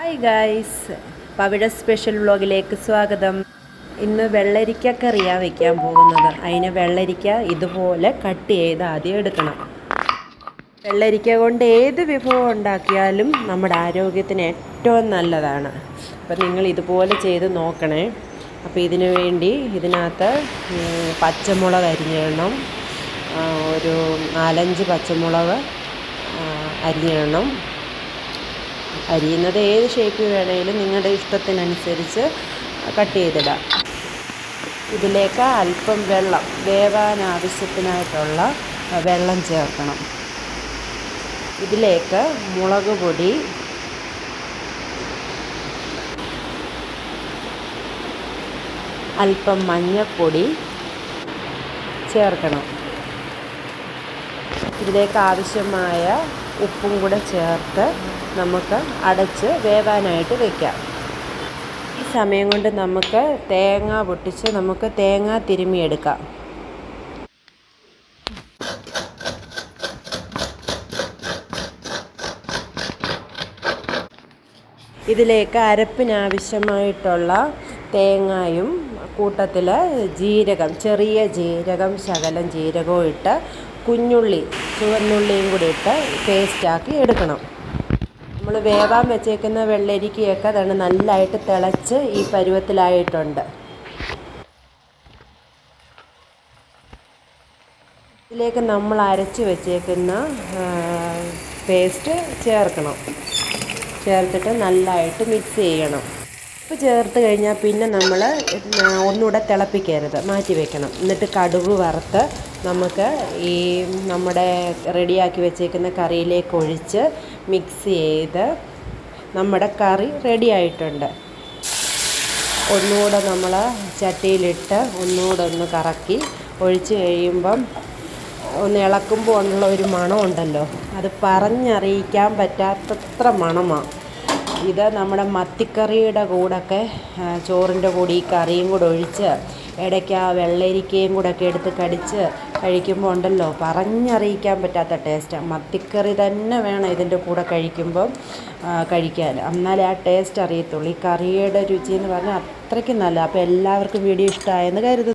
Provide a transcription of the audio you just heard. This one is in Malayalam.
ഹായ് ഗായ്സ് പവിഴ സ്പെഷ്യൽ വ്ളോഗിലേക്ക് സ്വാഗതം. ഇന്ന് വെള്ളരിക്ക കറിയാണ് വെക്കാൻ പോകുന്നത്. അതിന് വെള്ളരിക്ക ഇതുപോലെ കട്ട് ചെയ്ത് ആദ്യം എടുക്കണം. വെള്ളരിക്ക കൊണ്ട് ഏത് വിഭവം ഉണ്ടാക്കിയാലും നമ്മുടെ ആരോഗ്യത്തിന് ഏറ്റവും നല്ലതാണ്. അപ്പം നിങ്ങൾ ഇതുപോലെ ചെയ്ത് നോക്കണേ. അപ്പോൾ ഇതിനു വേണ്ടി ഇതിനകത്ത് പച്ചമുളക് അരിഞ്ഞിടണം. ഒരു നാലഞ്ച് പച്ചമുളക് അരിഞ്ഞിടണം. അരിയുന്നത് ഏത് ഷേപ്പ് വേണമെങ്കിലും നിങ്ങളുടെ ഇഷ്ടത്തിനനുസരിച്ച് കട്ട് ചെയ്തിടാം. ഇതിലേക്ക് അല്പം വെള്ളം വേവാൻ ആവശ്യത്തിനായിട്ടുള്ള വെള്ളം ചേർക്കണം. ഇതിലേക്ക് മുളക് പൊടി അല്പം മഞ്ഞൾപ്പൊടി ചേർക്കണം. ഇതിലേക്ക് ആവശ്യമായ ഉപ്പും കൂടെ ചേർത്ത് നമുക്ക് അടച്ച് വേവാനായിട്ട് വെക്കാം. ഈ സമയം കൊണ്ട് നമുക്ക് തേങ്ങ പൊട്ടിച്ച് നമുക്ക് തേങ്ങ തിരുമിയെടുക്കാം ഇതിലേക്ക് അരപ്പിനാവശ്യമായിട്ടുള്ള തേങ്ങയും കൂട്ടത്തിൽ ജീരകം ചെറിയ ജീരകം ശകലം ജീരകവും ഇട്ട് കുഞ്ഞുള്ളി ചുവന്നുള്ളിയും കൂടി ഇട്ട് പേസ്റ്റാക്കി എടുക്കണം. നമ്മൾ വേവാൻ വെച്ചേക്കുന്ന വെള്ളരിക്കയൊക്കെ അതാണ് നല്ലതായിട്ട് തിളച്ച് ഈ പരുവത്തിലായിട്ടുണ്ട്. ഇതിലേക്ക് നമ്മൾ അരച്ച് വെച്ചേക്കുന്ന പേസ്റ്റ് ചേർക്കണം. ചേർത്തിട്ട് നല്ലതായിട്ട് മിക്സ് ചെയ്യണം. ഉപ്പ് ചേർത്ത് കഴിഞ്ഞാൽ പിന്നെ നമ്മൾ ഒന്നുകൂടെ തിളപ്പിക്കരുത്. മാറ്റി വെക്കണം. എന്നിട്ട് കടുക് വറുത്ത് നമുക്ക് ഈ നമ്മുടെ റെഡിയാക്കി വെച്ചേക്കുന്ന കറിയിലേക്ക് ഒഴിച്ച് മിക്സ് ചെയ്ത് നമ്മുടെ കറി റെഡി ആയിട്ടുണ്ട്. ഒന്നുകൂടെ നമ്മൾ ചട്ടിയിലിട്ട് ഒന്നുകൂടെ ഒന്ന് കറക്കി ഒഴിച്ച് കഴിയുമ്പം ഒന്ന് ഇളക്കുമ്പോൾ ഉള്ള ഒരു മണമുണ്ടല്ലോ. അത് പറഞ്ഞറിയിക്കാൻ പറ്റാത്തത്ര മണമാണ് ഇത് നമ്മുടെ മത്തിക്കറിയുടെ കൂടൊക്കെ ചോറിന്റെ കൂടി ഈ കറിയും കൂടെ ഒഴിച്ച് ഇടയ്ക്ക് ആ വെള്ളരിക്കയും കൂടെ ഒക്കെ എടുത്ത് കടിച്ച് കഴിക്കുമ്പോൾ ഉണ്ടല്ലോ. പറഞ്ഞറിയിക്കാൻ പറ്റാത്ത ടേസ്റ്റാണ് മത്തിക്കറി തന്നെ വേണം ഇതിന്റെ കൂടെ കഴിക്കുമ്പോൾ കഴിക്കാൻ. എന്നാലേ ആ ടേസ്റ്റ് അറിയത്തുള്ളൂ. ഈ കറിയുടെ രുചി എന്ന് പറഞ്ഞാൽ അത്രയ്ക്ക് നല്ല അപ്പോൾ എല്ലാവർക്കും വീഡിയോ ഇഷ്ടമായെന്ന് കരുതുന്നു.